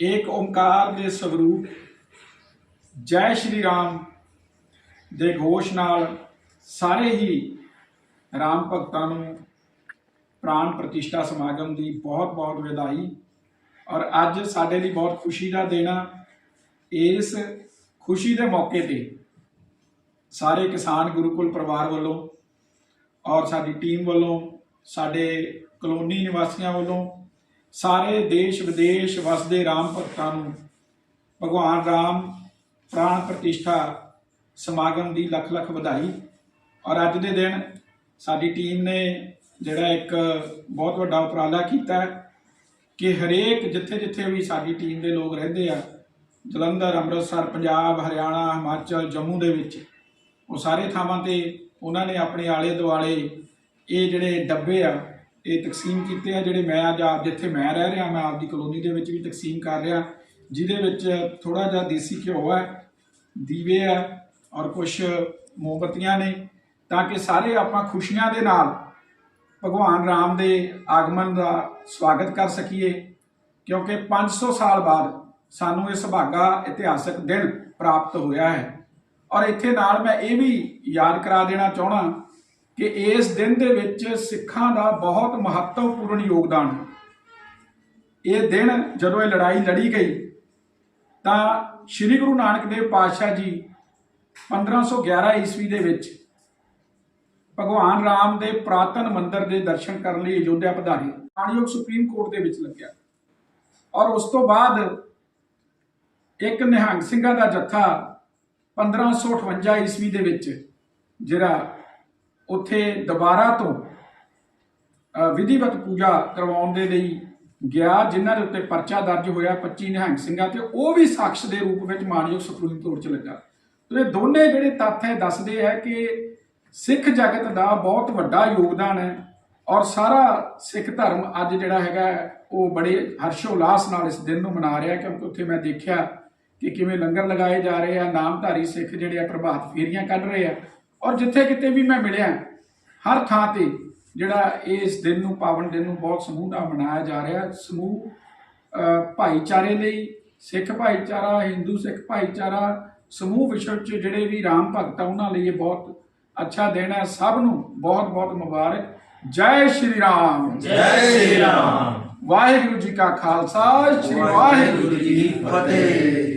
ਏਕ ਓੰਕਾਰ ਦੇ ਸਵਰੂਪ, ਜੈ ਸ਼੍ਰੀ ਰਾਮ ਦੇ ਘੋਸ਼ ਨਾਲ ਸਾਰੇ ਹੀ ਰਾਮ ਭਗਤਾਂ ਨੂੰ ਪ੍ਰਾਣ ਪ੍ਰਤਿਸ਼ਠਾ ਸਮਾਗਮ ਦੀ ਬਹੁਤ ਬਹੁਤ ਵਧਾਈ। ਔਰ ਅੱਜ ਸਾਡੇ ਲਈ ਬਹੁਤ ਖੁਸ਼ੀ ਦਾ ਦਿਨ ਆ। ਇਸ ਖੁਸ਼ੀ ਦੇ ਮੌਕੇ ਤੇ ਸਾਰੇ ਕਿਸਾਨ ਗੁਰੂਕੁਲ ਪਰਿਵਾਰ ਵੱਲੋਂ ਔਰ ਸਾਡੀ ਟੀਮ ਵੱਲੋਂ, ਸਾਡੇ ਕਲੋਨੀ ਨਿਵਾਸੀਆਂ ਵੱਲੋਂ ਸਾਰੇ ਦੇਸ਼ ਵਿਦੇਸ਼ ਵਸਦੇ ਰਾਮ ਭਗਤਾਂ ਨੂੰ ਭਗਵਾਨ ਰਾਮ ਪ੍ਰਾਣ ਪ੍ਰਤਿਸ਼ਠਾ ਸਮਾਗਮ ਦੀ ਲੱਖ ਲੱਖ ਵਧਾਈ। ਔਰ ਅੱਜ ਦੇ ਦਿਨ ਸਾਡੀ ਟੀਮ ਨੇ ਜਿਹੜਾ ਇੱਕ ਬਹੁਤ ਵੱਡਾ ਉਪਰਾਲਾ ਕੀਤਾ ਕਿ ਹਰੇਕ ਜਿੱਥੇ ਜਿੱਥੇ ਵੀ ਸਾਡੀ ਟੀਮ ਦੇ ਲੋਕ ਰਹਿੰਦੇ ਆ, ਜਲੰਧਰ, ਅੰਮ੍ਰਿਤਸਰ, ਪੰਜਾਬ, ਹਰਿਆਣਾ, ਹਿਮਾਚਲ, ਜੰਮੂ ਦੇ ਵਿੱਚ, ਉਹ ਸਾਰੇ ਥਾਵਾਂ ਤੇ ਉਹਨਾਂ ਨੇ ਆਪਣੇ ਆਲੇ ਦੁਆਲੇ ਇਹ ਜਿਹੜੇ ਡੱਬੇ ਆ ਇਹ ਤਕਸੀਮ ਕੀਤੇ ਆ ਜਿਹੜੇ ਮੈਂ ਅੱਜ ਆਪ ਜਿੱਥੇ ਮੈਂ ਰਹਿ ਰਿਹਾ, ਮੈਂ ਆਪਦੀ ਕਲੋਨੀ ਦੇ ਵਿੱਚ ਵੀ ਤਕਸੀਮ ਕਰ ਰਿਹਾ, ਜਿਹਦੇ ਵਿੱਚ ਥੋੜਾ ਜਿਹਾ ਦੇਸੀ ਘਿਓ ਹੈ, ਦੀਵੇ ਆ ਔਰ ਕੁਝ ਮੋਮਬੱਤੀਆਂ ਨੇ, ਤਾਂ ਕਿ ਸਾਰੇ ਆਪਾਂ ਖੁਸ਼ੀਆਂ ਦੇ ਨਾਲ ਭਗਵਾਨ ਰਾਮ ਦੇ ਆਗਮਨ ਦਾ ਸਵਾਗਤ ਕਰ ਸਕੀਏ, ਕਿਉਂਕਿ 500 ਸਾਲ ਬਾਅਦ ਸਾਨੂੰ ਇਹ ਸੁਭਾਗਾ ਇਤਿਹਾਸਕ ਦਿਨ ਪ੍ਰਾਪਤ ਹੋਇਆ ਹੈ। ਔਰ ਇੱਥੇ ਨਾਲ ਮੈਂ ਇਹ ਵੀ ਯਾਦ ਕਰਾ ਦੇਣਾ ਚਾਹਣਾ ਕਿ ਇਸ ਦਿਨ ਦੇ ਵਿੱਚ ਸਿੱਖਾਂ ਦਾ ਬਹੁਤ ਮਹੱਤਵਪੂਰਨ ਯੋਗਦਾਨ ਹੈ। ਇਹ ਦਿਨ ਜਦੋਂ ਇਹ ਲੜਾਈ ਲੜੀ ਗਈ, ਤਾਂ ਸ੍ਰੀ ਗੁਰੂ ਨਾਨਕ ਦੇਵ ਪਾਤਸ਼ਾਹ ਜੀ 1511 ਈਸਵੀ ਦੇ ਵਿੱਚ ਭਗਵਾਨ ਰਾਮ ਦੇ ਪ੍ਰਾਤਨ ਮੰਦਿਰ ਦੇ ਦਰਸ਼ਨ ਕਰਨ ਲਈ ਅਯੋਧਿਆ ਪਧਾਰੇ ਮਾਨਯੋਗ ਸੁਪਰੀਮ ਕੋਰਟ ਦੇ ਵਿੱਚ ਲੱਗਿਆ। ਔਰ ਉਸ ਤੋਂ ਬਾਅਦ ਇੱਕ ਨਿਹੰਗ ਸਿੰਘਾਂ ਦਾ ਜੱਥਾ 1558 ਈਸਵੀ ਦੇ ਵਿੱਚ ਜਿਹੜਾ ਉੱਥੇ ਦੁਬਾਰਾ ਤੋਂ ਵਿਧੀਵਤ ਪੂਜਾ ਕਰਵਾਉਣ ਦੇ ਲਈ ਗਿਆ, ਜਿਨ੍ਹਾਂ ਦੇ ਉੱਤੇ ਪਰਚਾ ਦਰਜ ਹੋਇਆ 25 ਨਿਹੰਗ ਸਿੰਘਾਂ ਤੇ, ਉਹ ਵੀ ਸਾਖਸ ਦੇ ਰੂਪ ਵਿੱਚ ਮਾਨਯੋਗ ਸੁਪਰੀਮ ਕੋਰਟ 'ਚ ਲੱਗਾ। ਤੇ ਇਹ ਦੋਨੇ ਜਿਹੜੇ ਤੱਥ ਹੈ, ਦੱਸਦੇ ਹੈ ਕਿ ਸਿੱਖ ਜਗਤ ਦਾ ਬਹੁਤ ਵੱਡਾ ਯੋਗਦਾਨ ਹੈ ਔਰ ਸਾਰਾ ਸਿੱਖ ਧਰਮ ਅੱਜ ਜਿਹੜਾ ਹੈਗਾ, ਉਹ ਬੜੇ ਹਰਸ਼ੋਲਾਸ ਨਾਲ ਇਸ ਦਿਨ ਨੂੰ ਮਨਾ ਰਿਹਾ, ਕਿਉਂਕਿ ਉੱਥੇ ਮੈਂ ਦੇਖਿਆ ਕਿ ਕਿਵੇਂ ਲੰਗਰ ਲਗਾਏ ਜਾ ਰਹੇ ਆ, ਨਾਮਧਾਰੀ ਸਿੱਖ ਜਿਹੜੇ ਆ ਪ੍ਰਭਾਤ ਫੇਰੀਆਂ ਕੱਢ ਰਹੇ ਆ ਔਰ ਜਿੱਥੇ ਕਿਤੇ ਵੀ ਮੈਂ ਮਿਲਿਆ ਹਰ ਥਾਂ ਤੇ ਜਿਹੜਾ ਇਸ ਦਿਨ ਨੂੰ ਪਾਵਨ ਦਿਨ ਨੂੰ ਬਹੁਤ ਸਮੂਹ ਨਾਲ ਮਨਾਇਆ ਜਾ ਰਿਹਾ। ਸਮੂਹ ਭਾਈਚਾਰੇ ਲਈ ਸਿੱਖ ਭਾਈਚਾਰਾ ਹਿੰਦੂ ਸਿੱਖ ਭਾਈਚਾਰਾ ਸਮੂਹ ਵਿਸ਼ਵ 'ਚ ਜਿਹੜੇ ਵੀ ਰਾਮ ਭਗਤ ਆ ਉਹਨਾਂ ਲਈ ਇਹ ਬਹੁਤ ਅੱਛਾ ਦਿਨ ਹੈ। ਸਭ ਨੂੰ ਬਹੁਤ ਬਹੁਤ ਮੁਬਾਰਕ। ਜੈ ਸ਼੍ਰੀ ਰਾਮ। ਜੈ ਸ਼੍ਰੀ ਰਾਮ। ਵਾਹਿਗੁਰੂ ਜੀ ਕਾ ਖਾਲਸਾ ਸ਼੍ਰੀ ਵਾਹਿਗੁਰੂ ਜੀ ਕੀ ਫਤਿਹ।